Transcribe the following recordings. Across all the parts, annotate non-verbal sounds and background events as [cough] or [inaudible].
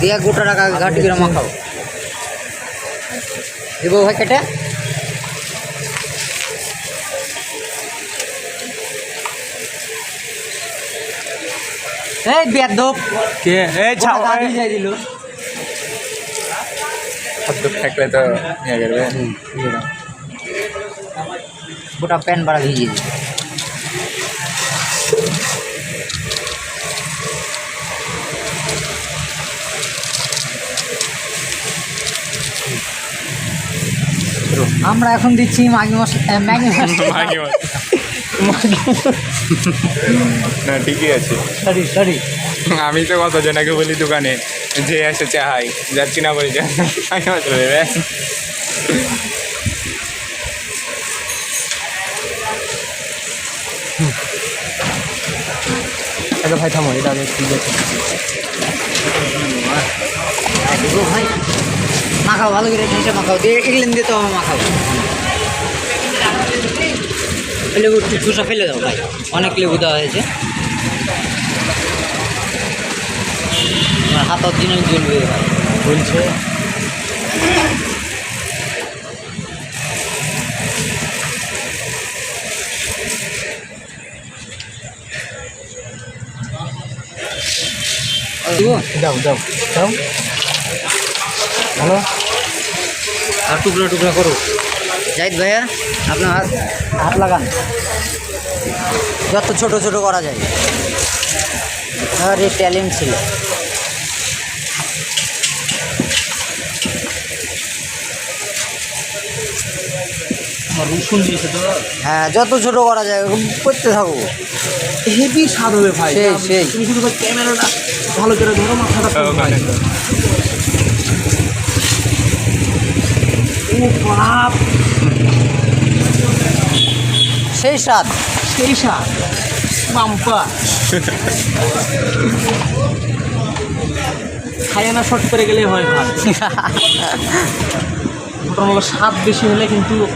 দিয়ে গোটা টাকা ঘাটি করে মাখাও। দিব ভাই কেটে? এই বেদব কে? এই ছাও দাদি যাই দিল। দুধ থাকলে তো ইয়ে করবে গোটা প্যান বাড়া ভিজিয়ে দিল। আমরা এখন দিচ্ছি ম্যাগি মশলা ম্যাগি মাগি মাছ। না ঠিকই আছে। সরি সরি আমি তো কত জনাকে বলি দোকানে যে আসে চাহাই যাচ্ছি না বলি আমি দেবে আচ্ছা ভাই থামো এটা আগে ঠিক আছে ভাই মাখাও ভালো করে ঠেসে মাখাও দিয়ে এগুলেন দিয়ে তো আমার মাখাও। লেবু একটু চুষা ফেলে দাও ভাই অনেক লেবু দেওয়া হয়েছে। আমার হাতের জিনিস জ্বলবে ভাই। বলছে দাও দাও দাও। ভালো? আর টুকরো টুকরো করো। জাহিদ ভাইয়া আপনার হাত হাত লাগান। যত ছোট ছোট করা যায়। আর এই ট্যালেন্ট ছিল। রসুন দিয়েছে তো। হ্যাঁ যত ছোট করা যায় ওরকম করতে থাকো। হেভি স্বাদ হবে ভাই। সেই, সেই। তুমি শুধু ক্যামেরাটা ভালো করে ধরো মাথাটা ও বাপ সেই স্বাদ। সেই স্বাদ। বাম্পা। খাইয়ে না শর্ট করে গেলে হয় ভাত। [laughs] ঘটনা স্বাদ বেশি হলে কিন্তু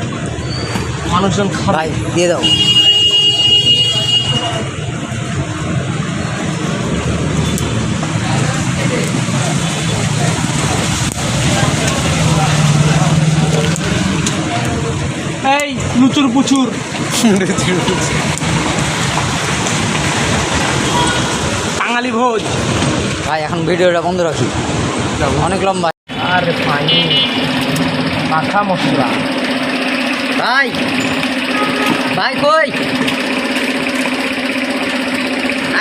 মানুষজন খাবে। দিয়ে দাও। প্রচুর পুচুর বাঙালি ভোজ। ভাই এখন ভিডিওটা বন্ধ রাখি। অনেক লম্বা। আর পানি মাখা মশলা ভাই ভাই কই?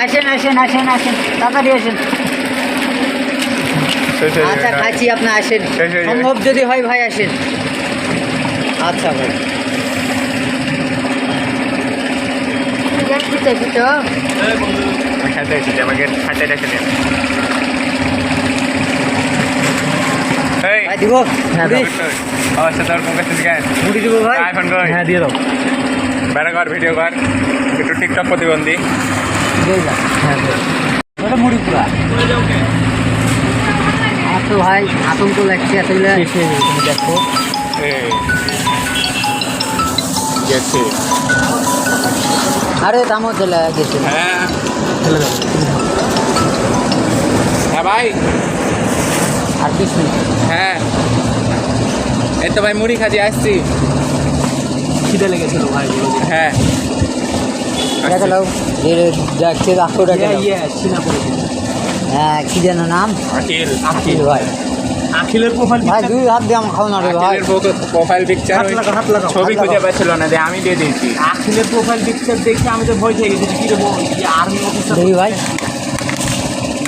আসেন আসেন আসেন আসেন তাড়াতাড়ি আসেন। আচ্ছা খাচ্ছি আপনি আসেন। সম্ভব যদি হয় ভাই আসেন। আচ্ছা ভাই। খেতে এসেছি আমাকে খাতে রেখে দেন দিব হ্যাঁ অবশ্যই তোর মুখে থেকে মুড়ি দিব ভাই আইফোন কই হ্যাঁ দিয়ে দাও। বেড়া কর ভিডিও কর একটু টিকটক প্রতিবন্ধী। হ্যাঁ ওটা মুড়ি পুরা। তো ভাই আতঙ্ক লাগছে তুমি দেখো। গেছে। আরে দামও চলে গেছে। হ্যাঁ। হ্যাঁ ভাই। আর মিনিট হ্যাঁ। এই তো ভাই মুড়ি খাজি আসছি। খিদে লেগেছিল ভাই। হ্যাঁ। দেখালাও দেখছে রাখো ইয়ে ইয়ে হ্যাঁ কি যেন নাম? আখিল আখিল ভাই। আখিলের প্রোফাইল ভাই দুই হাত দিয়ে আমার খাও না রে ভাই। আখিলের প্রোফাইল পিকচার হাত লাগাও, হাত লাগাও, ছবি খুঁজে। পাচ্ছিল না দিয়ে আমি দিয়ে দিয়েছি। আখিলের প্রোফাইল পিকচার দেখে আমি তো ভয় খেয়ে গেছি কি রে বল কি আর্মি অফিসার দেখি ভাই।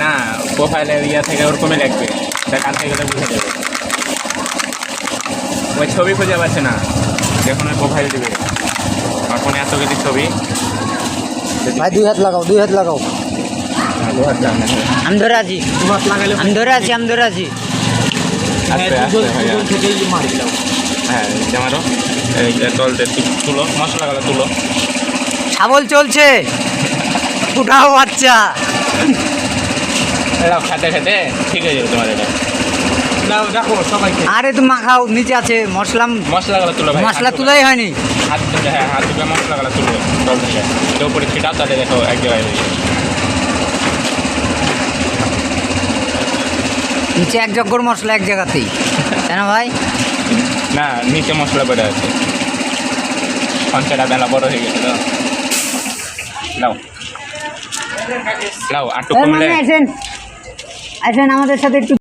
না প্রোফাইলে ইয়া থেকে ওরকমই লাগবে। কাল থেকে গেলে বুঝে যাবে। ওই ছবি খুঁজে পাচ্ছে না যখন ওই প্রোফাইল দিবে। ফোনে এত কিছু ছবি। ভাই দুই হাত লাগাও দুই হাত লাগাও। আমি ধরে আছি। আমি ধরে আছি আমি ধরে আছি। হ্যাঁ হ্যাঁ জামারও এই জলতে তুলো মশলা গালা তুলো ছাগল চলছে। উঠাও বাচ্চা। খেতে খেতে। ঠিক হয়ে যাবে তোমার এটা। দেখো সবাইকে। আরে তুমি মাখাও নিচে আছে মশলা মশলা গালা তুলো মশলা তুলাই হয়নি। হাত তুলে হ্যাঁ হাত মশলা গালা তুলো। জল থেকে উপরে ছিটাও তাহলে দেখো এক জায়গায় হয়ে যাবে। নিচে এক যজ্ঞর মশলা এক জায়গাতেই। কেন ভাই? না নিচে মশলা পড়ে আছে। পঞ্চাটা বেলা বড় হয়ে গেছে তো লাও লাও আটু কমলে। আসেন। আসেন আমাদের সাথে একটু